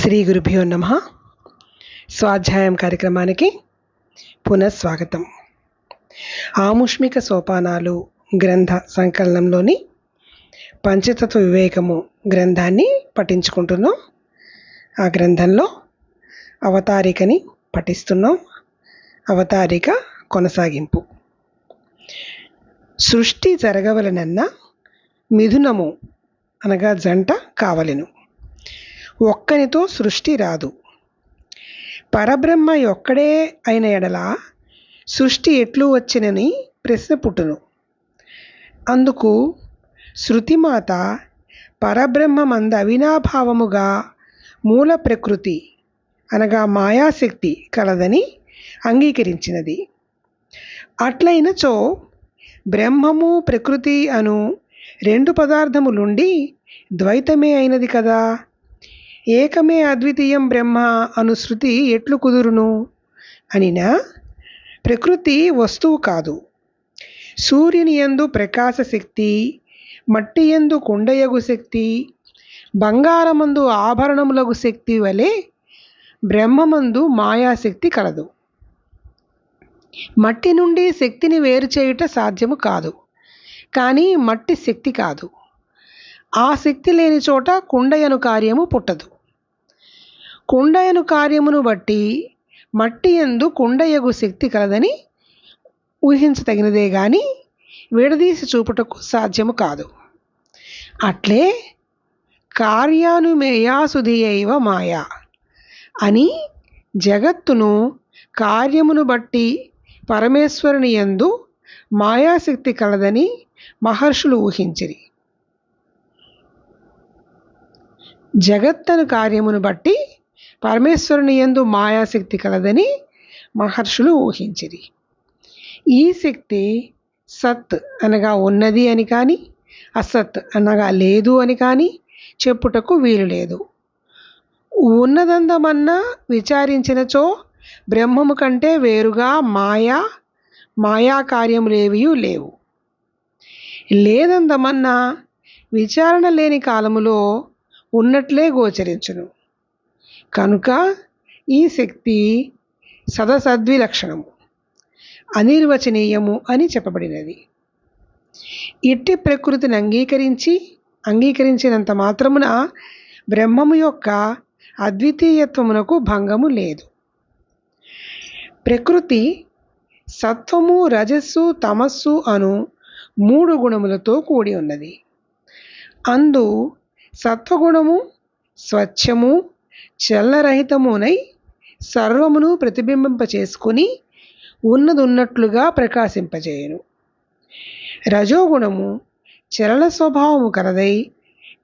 శ్రీ గురుభ్యో నమ. స్వాధ్యాయం కార్యక్రమానికి పునఃస్వాగతం. ఆముష్మిక సోపానాలు గ్రంథ సంకలనంలోని పంచతత్వ వివేకము గ్రంథాన్ని పఠించుకుంటున్నాం. ఆ గ్రంథంలో అవతారికని పఠిస్తున్నాం. అవతారిక కొనసాగింపు. సృష్టి జరగవలనన్న మిథునము అనగా జంట కావలెను. ఒక్కనితో సృష్టి రాదు. పరబ్రహ్మ ఒక్కడే అయిన ఎడల సృష్టి ఎట్లు వచ్చినని ప్రశ్న పుట్టును. అందుకు శృతిమాత పరబ్రహ్మమంద అవినాభావముగా మూల ప్రకృతి అనగా మాయాశక్తి కలదని అంగీకరించినది. అట్లయినచో బ్రహ్మము ప్రకృతి అను రెండు పదార్థములుండి ద్వైతమే అయినది కదా? ఏకమే అద్వితీయం బ్రహ్మ అను శృతి ఎట్లు కుదురును? అనినా ప్రకృతి వస్తువు కాదు. సూర్యుని యందు ప్రకాశ శక్తి మట్టి యందు కుండయగు శక్తి బంగారమందు ఆభరణములగు శక్తి వలె బ్రహ్మమందు మాయాశక్తి కలదు. మట్టి నుండి శక్తిని వేరు చేయుట సాధ్యము కాదు. కానీ మట్టి శక్తి కాదు. ఆ శక్తి లేని చోట కుండయను కార్యము పుట్టదు. కుండయను కార్యమును బట్టి మట్టి ఎందు కుండయగు శక్తి కలదని ఊహించతగినదే గాని విడదీసి చూపుటకు సాధ్యము కాదు. అట్లే కార్యానుమేయాసుధియైవ మాయా అని జగత్తును కార్యమును బట్టి పరమేశ్వరుని యందు మాయాశక్తి కలదని మహర్షులు ఊహించిరి. జగత్తను కార్యమును బట్టి పరమేశ్వరుని యందు మాయాశక్తి కలదని మహర్షులు ఊహించిరి. ఈ శక్తి సత్ అనగా ఉన్నది అని కానీ అసత్ అనగా లేదు అని కానీ చెప్పుటకు వీలు లేదు. ఉన్నదందమన్నా విచారించినచో బ్రహ్మము కంటే వేరుగా మాయా మాయా కార్యములేవి లేవు. లేదందమన్నా విచారణ లేని కాలములో ఉన్నట్లే గోచరించును. కనుక ఈ శక్తి సదసద్విలక్షణము అనిర్వచనీయము అని చెప్పబడినది. ఇట్టి ప్రకృతిని అంగీకరించి అంగీకరించినంత మాత్రమున బ్రహ్మము యొక్క అద్వితీయత్వమునకు భంగము లేదు. ప్రకృతి సత్వము రజస్సు తమస్సు అను మూడు గుణములతో కూడి ఉన్నది. అందు సత్వగుణము స్వచ్ఛము చల్లరహితమునై సర్వమును ప్రతిబింబింప చేసుకుని ఉన్నదున్నట్లుగా ప్రకాశింపజేయును. రజోగుణము చలన స్వభావము కలదై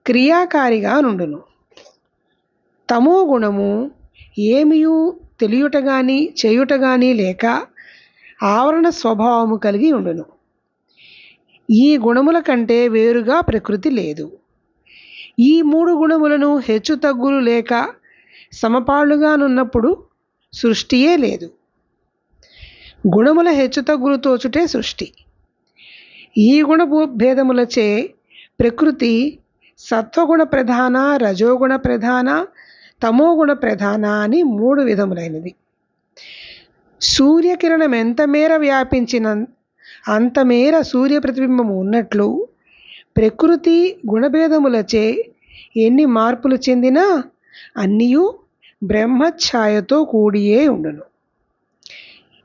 క్రియాకారిగా నుండును. తమో గుణము ఏమియు తెలియుట కానీ చేయుట కానీ లేక ఆవరణ స్వభావము కలిగి ఉండును. ఈ గుణముల కంటే వేరుగా ప్రకృతి లేదు. ఈ మూడు గుణములను హెచ్చు తగ్గులు లేక సమపాళ్ళుగానున్నప్పుడు సృష్టియే లేదు. గుణముల హెచ్చుతగ్గులు తోచుటే సృష్టి. ఈ గుణ భేదములచే ప్రకృతి సత్వగుణ ప్రధాన రజోగుణ ప్రధాన తమోగుణ ప్రధాన అని మూడు విధములైనది సూర్యకిరణం ఎంత మేర వ్యాపించిన అంతమేర సూర్య ప్రతిబింబము ఉన్నట్లు ప్రకృతి గుణభేదములచే ఎన్ని మార్పులు చెందినా అన్నీ బ్రహ్మఛాయతో కూడియే ఉండును.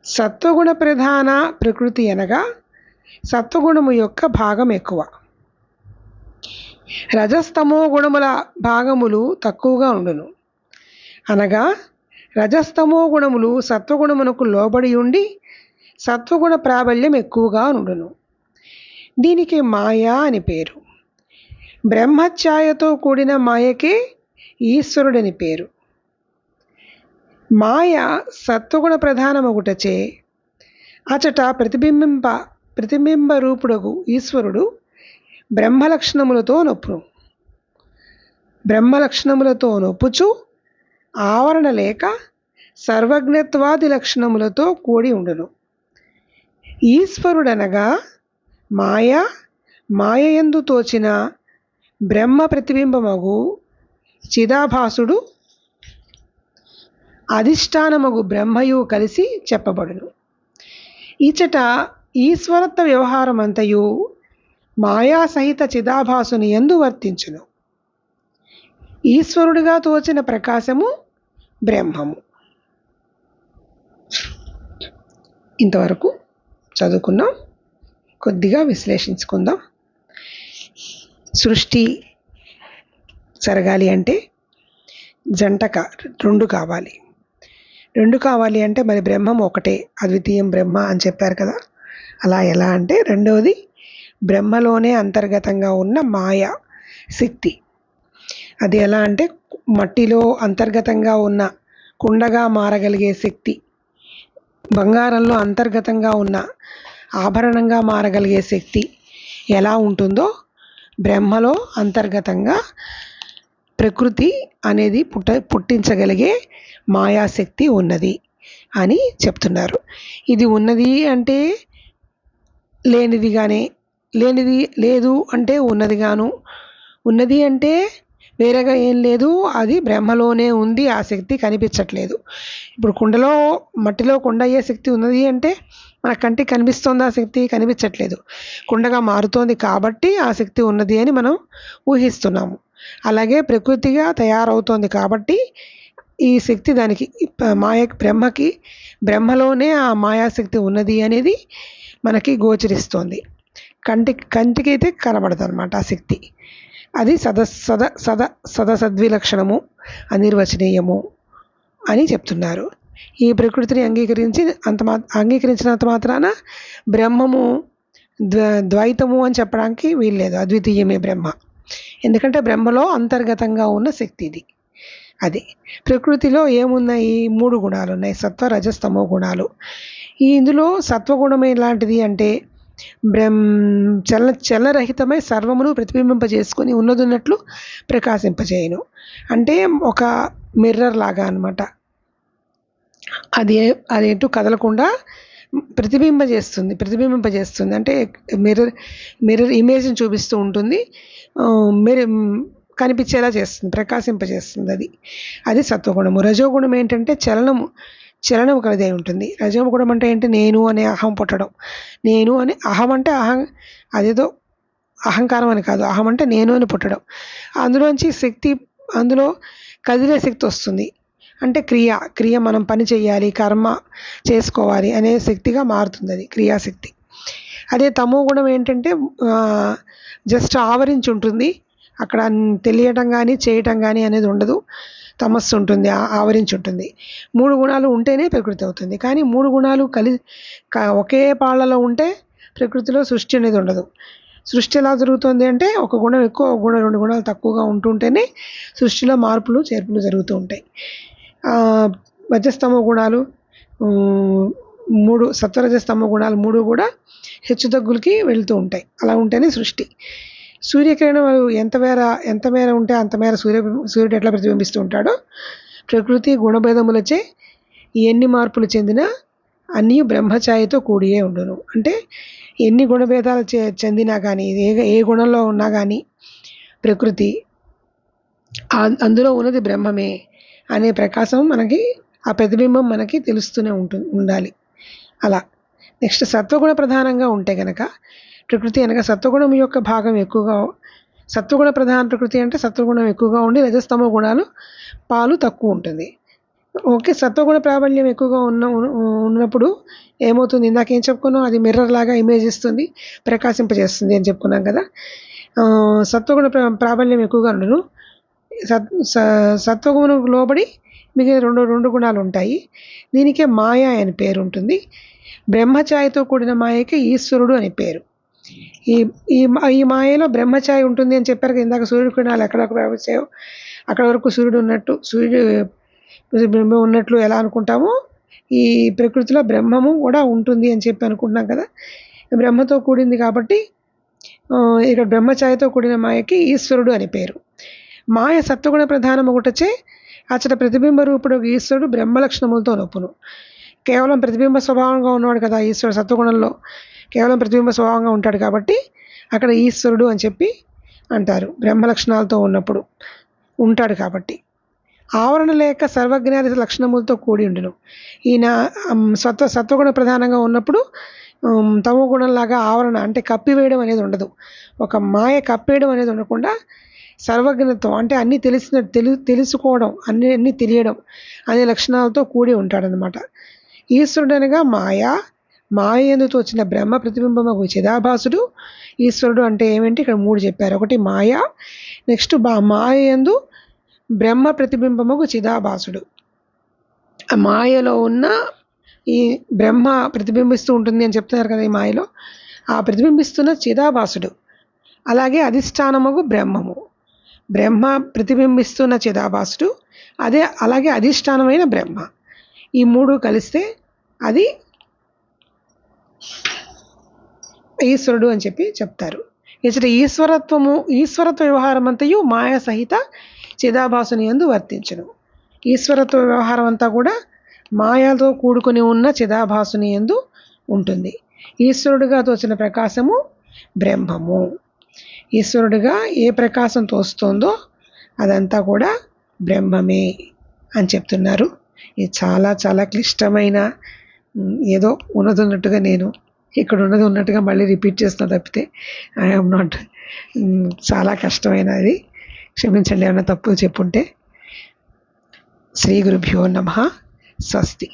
సత్వగుణ ప్రధాన ప్రకృతి అనగా సత్వగుణము యొక్క భాగం ఎక్కువ. రజస్తమో గుణముల భాగములు తక్కువగా ఉండును. అనగా రజస్తమో గుణములు సత్వగుణమునకు లోబడి ఉండి సత్వగుణ ప్రాబల్యం ఎక్కువగా ఉండును. దీనికి మాయా అని పేరు. బ్రహ్మఛాయతో కూడిన మాయకే ఈశ్వరుడని పేరు. మాయ సత్వగుణ ప్రధానమొకటచే అచట ప్రతిబింబింప ప్రతిబింబ రూపుడగు ఈశ్వరుడు బ్రహ్మలక్షణములతో నొప్పును. బ్రహ్మలక్షణములతో నొప్పుచు ఆవరణ లేక సర్వజ్ఞత్వాది లక్షణములతో కూడి ఉండును. ఈశ్వరుడనగా మాయ? మాయయందు తోచిన బ్రహ్మ ప్రతిబింబమగు చిదాభాసుడు అధిష్టానమగు బ్రహ్మయు కలిసి చెప్పబడును. ఈచట ఈశ్వరత్వ వ్యవహారమంతయు మాయాసహిత చిదాభాసుని ఎందు వర్తించును. ఈశ్వరుడిగా తోచిన ప్రకాశము బ్రహ్మము. ఇంతవరకు చదువుకున్నాం. కొద్దిగా విశ్లేషించుకుందాం. సృష్టి జరగాలి అంటే జంట కా రెండు కావాలి. రెండు కావాలి అంటే మరి బ్రహ్మం ఒకటే అద్వితీయం బ్రహ్మ అని చెప్పారు కదా. అలా ఎలా అంటే రెండవది బ్రహ్మలోనే అంతర్గతంగా ఉన్న మాయ శక్తి. అది ఎలా అంటే మట్టిలో అంతర్గతంగా ఉన్న కుండగా మారగలిగే శక్తి. బంగారంలో అంతర్గతంగా ఉన్న ఆభరణంగా మారగలిగే శక్తి ఎలా ఉంటుందో బ్రహ్మలో అంతర్గతంగా ప్రకృతి అనేది పుట్ట పుట్టించగలిగే మాయాశక్తి ఉన్నది అని చెప్తున్నారు. ఇది ఉన్నది అంటే లేనిదిగానే లేనిది లేదు అంటే ఉన్నదిగాను. ఉన్నది అంటే వేరేగా ఏం లేదు అది బ్రహ్మలోనే ఉంది ఆ శక్తి కనిపించట్లేదు. ఇప్పుడు కుండలో మట్టిలో కుండ అయ్యే శక్తి ఉన్నది అంటే మన కంటికి కనిపిస్తోంది ఆ శక్తి కనిపించట్లేదు. కుండగా మారుతోంది కాబట్టి ఆ శక్తి ఉన్నది అని మనం ఊహిస్తున్నాము. అలాగే ప్రకృతిగా తయారవుతోంది కాబట్టి ఈ శక్తి దానికి మాయ బ్రహ్మకి బ్రహ్మలోనే ఆ మాయాశక్తి ఉన్నది అనేది మనకి గోచరిస్తోంది. కంటి కంటికి అయితే కనబడదు అనమాట ఆ శక్తి. అది సద సద సద సదసద్విలక్షణము అనిర్వచనీయము అని చెప్తున్నారు. ఈ ప్రకృతిని అంగీకరించి అంత మా అంగీకరించినంత మాత్రాన బ్రహ్మము ద్వ ద్వైతము అని చెప్పడానికి వీల్లేదు. అద్వితీయమే బ్రహ్మ. ఎందుకంటే బ్రహ్మలో అంతర్గతంగా ఉన్న శక్తి ఇది. అది. ప్రకృతిలో ఏమున్నాయి? మూడు గుణాలు ఉన్నాయి సత్వ రజస్తమో గుణాలు. ఈ ఇందులో సత్వగుణం ఎలాంటిది అంటే బ్రహ్మ చల చలరహితమై సర్వమును ప్రతిబింబింపజేసుకొని ఉన్నదున్నట్లు ప్రకాశింపజేయను. అంటే ఒక మిర్రర్ లాగా అనమాట అది అది ఎటు కదలకుండా ప్రతిబింబజేస్తుంది ప్రతిబింబింపజేస్తుంది అంటే మిర్రర్ మిర్రర్ ఇమేజ్ని చూపిస్తూ ఉంటుంది. మీరు కనిపించేలా చేస్తుంది ప్రకాశింపజేస్తుంది అది. అది సత్వగుణము. రజోగుణం ఏంటంటే చలనము చలనం కలిదే ఉంటుంది. రజోగుణం అంటే ఏంటి? నేను అనే అహం పుట్టడం. నేను అని అహం అంటే అహం అదేదో అహంకారం అని కాదు. అహం అంటే నేను అని పుట్టడం. అందులోంచి శక్తి అందులో కదిలే శక్తి వస్తుంది. అంటే క్రియ క్రియ మనం పని చేయాలి కర్మ చేసుకోవాలి అనే శక్తిగా మారుతుంది అది క్రియాశక్తి. అదే తమో గుణం ఏంటంటే జస్ట్ ఆవరించి ఉంటుంది అక్కడ తెలియటం కానీ చేయటం కానీ అనేది ఉండదు. తమస్సు ఉంటుంది ఆవరించి ఉంటుంది మూడు గుణాలు ఉంటేనే ప్రకృతి అవుతుంది. కానీ మూడు గుణాలు కలి ఒకే పాళ్ళలో ఉంటే ప్రకృతిలో సృష్టి అనేది ఉండదు. సృష్టి ఎలా జరుగుతుంది అంటే ఒక గుణం ఎక్కువ ఒక గుణం రెండు గుణాలు తక్కువగా ఉంటుంటేనే సృష్టిలో మార్పులు చేర్పులు జరుగుతూ ఉంటాయి. వజస్తమ గుణాలు మూడు సత్వరజస్తమ గుణాలు మూడు కూడా హెచ్చుతగ్గులకి వెళ్తూ ఉంటాయి. అలా ఉంటేనే సృష్టి. సూర్యకిరణం ఎంతమేర ఎంతమేర ఎంత మేర ఉంటే అంత మేర సూర్య సూర్యుడు ఎట్లా ప్రతిబింబిస్తూ ఉంటాడో ప్రకృతి గుణభేదములచే ఎన్ని మార్పులు చెందినా అన్నీ బ్రహ్మఛాయతో కూడియే ఉండును. అంటే ఎన్ని గుణభేదాలు చె చెందినా కానీ ఏ ఏ గుణంలో ఉన్నా కానీ ప్రకృతి అందులో ఉన్నది బ్రహ్మమే అనే ప్రకాశం మనకి ఆ ప్రతిబింబం మనకి తెలుస్తూనే ఉంటుంది ఉండాలి. అలా. నెక్స్ట్ సత్వగుణ ప్రధానంగా ఉంటే కనుక ప్రకృతి అనగా సత్వగుణం యొక్క భాగం ఎక్కువగా సత్వగుణ ప్రధాన ప్రకృతి అంటే సత్వగుణం ఎక్కువగా ఉండి రజస్తమ గుణాలు పాలు తక్కువ ఉంటుంది. ఓకే సత్వగుణ ప్రాబల్యం ఎక్కువగా ఉన్న ఉన్నప్పుడు ఏమవుతుంది? ఇందాక ఏం చెప్పుకున్నాం? అది మిర్రర్ లాగా ఇమేజ్ ఇస్తుంది ప్రకాశింపజేస్తుంది అని చెప్పుకున్నాం కదా. సత్వగుణ ప్రాబల్యం ఎక్కువగా ఉండను సత్ సత్వగుణం లోబడి మిగిలిన రెండు రెండు గుణాలు ఉంటాయి దీనికే మాయ అని పేరు ఉంటుంది బ్రహ్మఛాయతో కూడిన మాయకి ఈశ్వరుడు అని పేరు. ఈ ఈ ఈ మాయలో బ్రహ్మఛాయ ఉంటుంది అని చెప్పారు ఇందాక సూర్యుడు కిరణాలు ఎక్కడ వచ్చాయో అక్కడ వరకు సూర్యుడు ఉన్నట్టు సూర్యుడు బ్రహ్మ ఉన్నట్లు ఎలా అనుకుంటామో ఈ ప్రకృతిలో బ్రహ్మము కూడా ఉంటుంది అని చెప్పి అనుకుంటున్నాం కదా. బ్రహ్మతో కూడింది కాబట్టి ఇక్కడ బ్రహ్మఛాయతో కూడిన మాయకి ఈశ్వరుడు అని పేరు. మాయ సత్వగుణ ప్రధానం ఒకటొచ్చే అచ్చట ప్రతిబింబ రూపుడు ఈశ్వరుడు బ్రహ్మలక్షణములతో నొప్పును కేవలం ప్రతిబింబ స్వభావంగా ఉన్నాడు కదా ఈశ్వరుడు సత్వగుణంలో. కేవలం ప్రతిబింబ స్వభావంగా ఉంటాడు కాబట్టి అక్కడ ఈశ్వరుడు అని చెప్పి అంటారు. బ్రహ్మ లక్షణాలతో ఉన్నప్పుడు ఉంటాడు కాబట్టి. ఆవరణ లేక సర్వజ్ఞాది లక్షణములతో కూడి ఉండును. ఈయన సత్వ సత్వగుణ ప్రధానంగా ఉన్నప్పుడు తమ తమో గుణంలాగా ఆవరణ అంటే కప్పివేయడం అనేది ఉండదు. ఒక మాయ కప్పేయడం అనేది ఉండకుండా సర్వజ్ఞత్వం అంటే అన్నీ తెలిసిన తెలు తెలుసుకోవడం అన్ని అన్నీ తెలియడం అనే లక్షణాలతో కూడి ఉంటాడనమాట ఈశ్వరుడు అనగా మాయ మాయ ఎందుతో వచ్చిన బ్రహ్మ ప్రతిబింబము చిదాభాసుడు. ఈశ్వరుడు అంటే ఏమిటి ఇక్కడ మూడు చెప్పారు. ఒకటి మాయ నెక్స్ట్ బా మాయ ఎందు బ్రహ్మ ప్రతిబింబముకు చిదాభాసుడు. ఆ మాయలో ఉన్న ఈ బ్రహ్మ ప్రతిబింబిస్తూ ఉంటుంది అని చెప్తున్నారు కదా ఈ మాయలో. ఆ ప్రతిబింబిస్తున్న చిదాభాసుడు. అలాగే అధిష్టానముకు బ్రహ్మము. బ్రహ్మ ప్రతిబింబిస్తున్న చిదాభాసుడు అదే అలాగే అధిష్టానమైన బ్రహ్మ. ఈ మూడు కలిస్తే అది ఈశ్వరుడు అని చెప్పి చెప్తారు. ఇచ్చట ఈశ్వరత్వము ఈశ్వరత్వ వ్యవహారం అంతయు మాయా సహిత చిదాభాసుని యందు వర్తించను. ఈశ్వరత్వ వ్యవహారం అంతా కూడా మాయతో కూడుకొని ఉన్న చిదాభాసుని యందు ఉంటుంది. ఈశ్వరుడుగా తోచిన ప్రకాశము బ్రహ్మము. ఈశ్వరుడిగా ఏ ప్రకాశం తోస్తుందో అదంతా కూడా బ్రహ్మమే అని చెప్తున్నారు. ఇది చాలా చాలా క్లిష్టమైన ఏదో ఉన్నది ఉన్నట్టుగా నేను ఇక్కడ ఉన్నది ఉన్నట్టుగా మళ్ళీ రిపీట్ చేస్తున్నా తప్పితే ఐఎమ్ నాట్ చాలా కష్టమైనది క్షమించండి ఏమైనా తప్పు చెప్పుంటే. శ్రీ గురుభ్యో నమ స్వస్తి.